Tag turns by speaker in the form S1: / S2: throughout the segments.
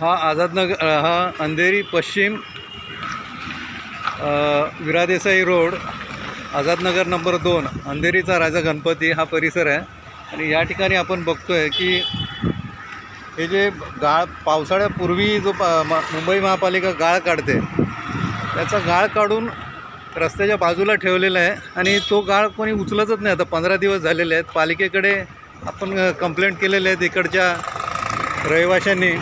S1: हा आझादनगर हा अंधेरी पश्चिम विरादेसाई रोड आझादनगर नंबर दोन अंधेरीचा राजा गणपती हा परिसर आहे. आणि या ठिकाणी आपण बघतो आहे की हे जे गाळ पावसाळ्यापूर्वी जो पा म- मुंबई महापालिका गाळ काढते त्याचा गाळ काढून रस्त्याच्या बाजूला ठेवलेला आहे. आणि तो गाळ कोणी उचलतच नाही. आता पंधरा दिवस झालेले आहेत. पालिकेकडे आपण कंप्लेंट केलेले आहेत इकडच्या रहिवाशांनी.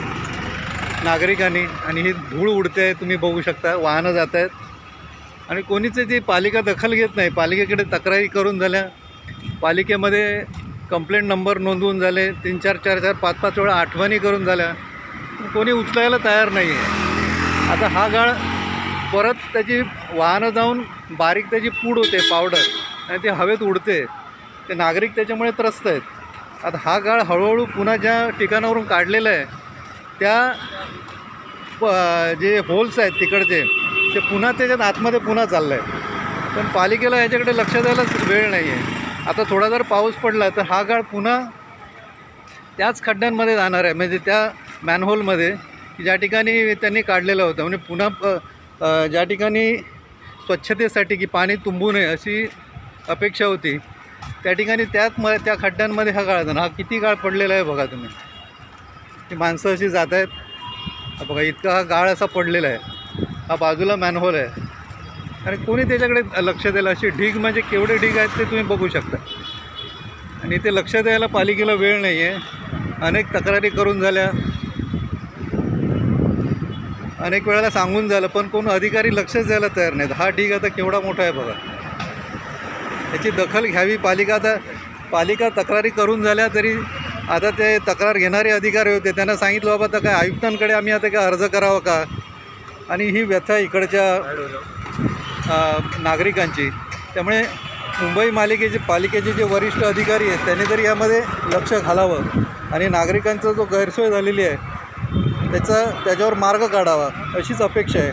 S1: नागरिकांनी आणि ही धूळ उडते आहे तुम्ही बघू शकता वाहनं जात आहेत. आणि कोणीच ती पालिका दखल घेत नाही. पालिकेकडे तक्रारी करून झाल्या. पालिकेमध्ये कंप्लेंट नंबर नोंदवून झाले. तीन चार चार चार पाच पाच वेळा आठवणी करून झाल्या. पण कोणी उचलायला तयार नाही आहे आता हा गाळ परत त्याची वाहनं जाऊन बारीक त्याची पूड होते पावडर आणि ते हवेत उडते. ते नागरिक त्याच्यामुळे त्रस्त आहेत. आता हा गाळ हळूहळू पुन्हा ज्या ठिकाणावरून काढलेला आहे त्या प- जे होल्स आहेत तिकडचे ते पुन्हा त्याच्यात आतमध्ये पुन्हा चाललं आहे पण पालिकेला याच्याकडे लक्ष द्यायलाच वेळ नाही आहे आता थोडा जर पाऊस पडला तर हा गाळ पुन्हा त्याच खड्ड्यांमध्ये जाणार आहे. म्हणजे त्या मॅनहोलमध्ये ज्या ठिकाणी त्यांनी काढलेलं होतं. म्हणजे पुन्हा प- ज्या ठिकाणी स्वच्छतेसाठी की पाणी तुंबू नये अशी अपेक्षा होती त्या ठिकाणी त्यात म त्या खड्ड्यांमध्ये हा गाळ जाणार. हा किती गाळ पडलेला आहे बघा तुम्ही. ती माणसं अशी जात आहेत. हा बघा इतका हा गाळ असा पडलेला आहे. हा बाजूला मॅनहोल आहे. आणि कोणी त्याच्याकडे लक्ष द्यायला? अशी ढीग म्हणजे केवढे ढीग आहेत ते तुम्ही बघू शकता. आणि इथे लक्ष द्यायला पालिकेला वेळ नाही आहे अनेक तक्रारी करून झाल्या. अनेक वेळेला सांगून झालं पण कोण अधिकारी लक्षच द्यायला तयार नाहीत. हा ढीग आता केवढा मोठा आहे बघा. याची दखल घ्यावी. पालिका आता पालिका तक्रारी करून झाल्या तरी आता ते तक्रार घेणारे अधिकारी होते त्यांना सांगितलं बाबा आता काय आयुक्तांकडे आम्ही आता काय अर्ज करावा का? आणि ही व्यथा इकडच्या नागरिकांची. त्यामुळे मुंबई मालिकेचे पालिकेचे जे वरिष्ठ अधिकारी आहेत त्यांनी तरी यामध्ये लक्ष घालावं. आणि नागरिकांचा जो गैरसोय झालेली आहे त्याचा त्याच्यावर मार्ग काढावा अशीच अपेक्षा आहे.